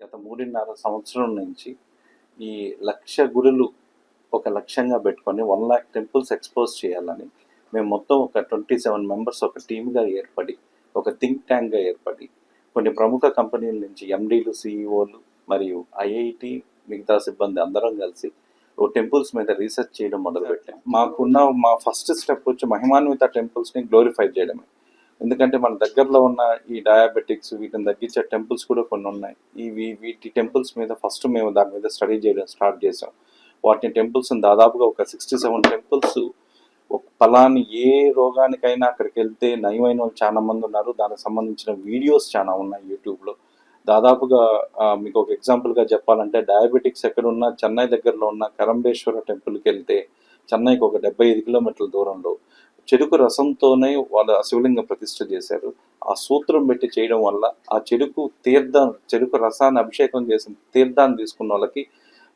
గత మూడున్నర సంవత్సరం నుంచి ఈ లక్ష గుడులు ఒక లక్ష్యంగా పెట్టుకొని వన్ ల్యాక్ టెంపుల్స్ ఎక్స్పోజ్ చేయాలని మేము మొత్తం ఒక ట్వంటీ సెవెన్ మెంబర్స్ ఒక టీమ్గా ఏర్పడి ఒక థింక్ ట్యాంక్గా ఏర్పడి కొన్ని ప్రముఖ కంపెనీల నుంచి ఎండీలు సిఇఓలు మరియు ఐఐటి మిగతా సిబ్బంది అందరం కలిసి ఓ టెంపుల్స్ మీద రీసెర్చ్ చేయడం మొదలుపెట్టాం. మాకున్న మా ఫస్ట్ స్టెప్ వచ్చి మహిమాన్విత టెంపుల్స్ని గ్లోరిఫై చేయడమే. ఎందుకంటే మన దగ్గరలో ఉన్న ఈ డయాబెటిక్స్ వీటిని తగ్గించే టెంపుల్స్ కూడా కొన్ని ఉన్నాయి. ఇవి వీటి టెంపుల్స్ మీద ఫస్ట్ మేము దాని మీద స్టడీ చేయడం స్టార్ట్ చేసాం. వాటిని టెంపుల్స్ దాదాపుగా ఒక సిక్స్టీ సెవెన్ టెంపుల్స్ ఒక ఫలాన్ని ఏ రోగానికైనా అక్కడికి వెళ్తే నయమైన వాళ్ళు చాలా మంది ఉన్నారు. దానికి సంబంధించిన వీడియోస్ చాలా ఉన్నాయి యూట్యూబ్లో దాదాపుగా మీకు ఒక ఎగ్జాంపుల్గా చెప్పాలంటే డయాబెటిక్స్ ఎక్కడున్నా చెన్నై దగ్గరలో ఉన్న కరంబేశ్వర టెంపుల్కి వెళ్తే చెన్నైకి ఒక డెబ్బై ఐదు కిలోమీటర్ల దూరంలో చెరుకు రసంతోనే వాళ్ళు శివలింగం ప్రతిష్ట చేశారు. ఆ సూత్రం పెట్టి చేయడం వల్ల ఆ చెరుకు తీర్థం చెరుకు రసాన్ని అభిషేకం చేసిన తీర్థాన్ని తీసుకున్న వాళ్ళకి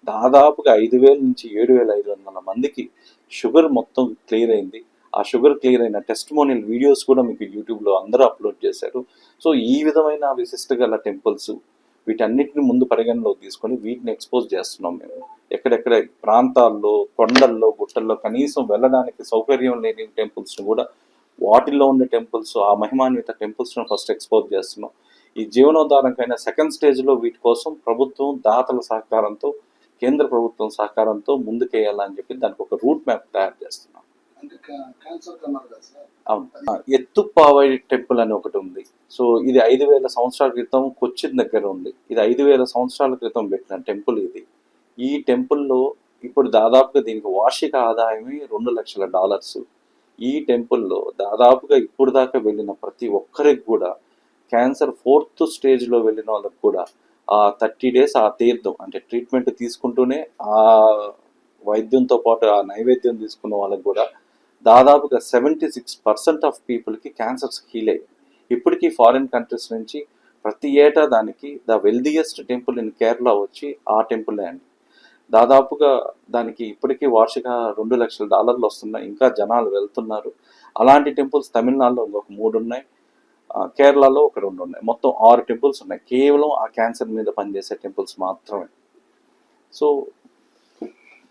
దాదాపుగా ఐదు వేల నుంచి ఏడు వేల ఐదు వందల మందికి షుగర్ మొత్తం క్లియర్ అయింది. ఆ షుగర్ క్లియర్ అయిన టెస్ట్మోనియల్ వీడియోస్ కూడా మీకు యూట్యూబ్లో అందరూ అప్లోడ్ చేశారు. సో ఈ విధమైన విశిష్ట గల టెంపుల్స్ వీటన్నిటిని ముందు పరిగణలో తీసుకొని వీటిని ఎక్స్పోజ్ చేస్తున్నాం మేము. ఎక్కడెక్కడ ప్రాంతాల్లో కొండల్లో గుట్టల్లో కనీసం వెళ్ళడానికి సౌకర్యం లేని టెంపుల్స్ని కూడా వాటిల్లో ఉండే టెంపుల్స్ ఆ మహిమాన్విత టెంపుల్స్ను ఫస్ట్ ఎక్స్పోజ్ చేస్తున్నాం. ఈ జీవనోద్ధారంకైనా సెకండ్ స్టేజ్లో వీటి కోసం ప్రభుత్వం దాతల సహకారంతో కేంద్ర ప్రభుత్వం సహకారంతో ముందుకేయాలని చెప్పి దానికి ఒక రూట్ మ్యాప్ తయారు చేస్తున్నాం. అవును. ఎత్తుపావై టెంపుల్ అని ఒకటి ఉంది. సో ఇది ఐదు వేల సంవత్సరాల క్రితం కొచ్చిన్ దగ్గర ఉంది. ఇది ఐదు వేల సంవత్సరాల క్రితం పెట్టిన టెంపుల్ ఇది. ఈ టెంపుల్లో ఇప్పుడు దాదాపుగా దీనికి వార్షిక ఆదాయమే రెండు లక్షల డాలర్స్. ఈ టెంపుల్లో దాదాపుగా ఇప్పుడు దాకా వెళ్ళిన ప్రతి ఒక్కరికి కూడా క్యాన్సర్ ఫోర్త్ స్టేజ్లో వెళ్ళిన వాళ్ళకి కూడా ఆ థర్టీ డేస్ ఆ తీర్థం అంటే ట్రీట్మెంట్ తీసుకుంటూనే ఆ వైద్యంతో పాటు ఆ నైవేద్యం తీసుకున్న వాళ్ళకి కూడా దాదాపుగా సెవెంటీ సిక్స్ పర్సెంట్ ఆఫ్ పీపుల్కి క్యాన్సర్స్ హీల్ అయ్యాయి. ఇప్పటికీ ఫారిన్ కంట్రీస్ నుంచి ప్రతి ఏటా దానికి the wealthiest temple in Kerala వచ్చి ఆ టెంపులే అండి. దాదాపుగా దానికి ఇప్పటికీ వార్షిక రెండు లక్షల డాలర్లు వస్తున్నాయి. ఇంకా జనాలు వెళ్తున్నారు. అలాంటి టెంపుల్స్ తమిళనాడులో ఇంకొక మూడు ఉన్నాయి. కేరళలో ఒక రెండు ఉన్నాయి. మొత్తం ఆరు టెంపుల్స్ ఉన్నాయి. కేవలం ఆ క్యాన్సర్ మీద పనిచేసే టెంపుల్స్ మాత్రమే. సో సార్ ఇక్కడ మన నెల్లూరు ఆ,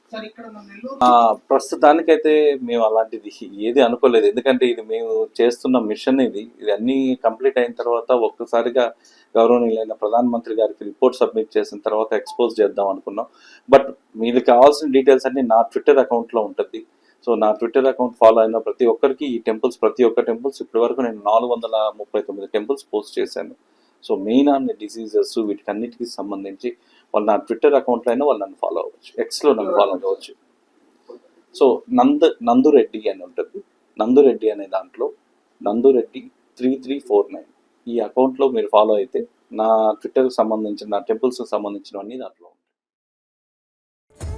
ప్రస్తుతానికైతే మేము అలాంటిది ఏది అనుకోలేదు. ఎందుకంటే ఇది మేము చేస్తున్న మిషన్ ఇది. ఇది అన్నీ కంప్లీట్ అయిన తర్వాత ఒక్కసారిగా గౌరవనీయులైన ప్రధానమంత్రి గారికి రిపోర్ట్ సబ్మిట్ చేసిన తర్వాత ఎక్స్పోజ్ చేద్దాం అనుకున్నాం. బట్ మీకు కావాల్సిన డీటెయిల్స్ అన్ని నా ట్విట్టర్ అకౌంట్లో ఉంటుంది. సో నా ట్విట్టర్ అకౌంట్ ఫాలో అయిన ప్రతి ఒక్కరికి ఈ టెంపుల్స్ ప్రతి ఒక్క టెంపుల్స్ ఇప్పటి వరకు నేను నాలుగు వందల ముప్పై తొమ్మిది టెంపుల్స్ పోస్ట్ చేశాను. సో మెయిన్ ఆన్ డిసీజెస్ వీటికన్నిటికి సంబంధించి వాళ్ళు నా ట్విట్టర్ అకౌంట్లో అయినా వాళ్ళు నన్ను ఫాలో అవ్వచ్చు. ఎక్స్లో నన్ను ఫాలో అవ్వచ్చు. సో నంద నందురెడ్డి అని ఉంటుంది. నందురెడ్డి అనే దాంట్లో Nandureddy three three four nine ఈ అకౌంట్లో మీరు ఫాలో అయితే నా ట్విట్టర్కి సంబంధించిన నా టెంపుల్స్కి సంబంధించినవన్నీ దాంట్లో ఉంటాయి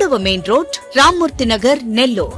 கூடுவ மெயின் ரோட் ராம்மூர்த்தி நகர் நெல்லூர்.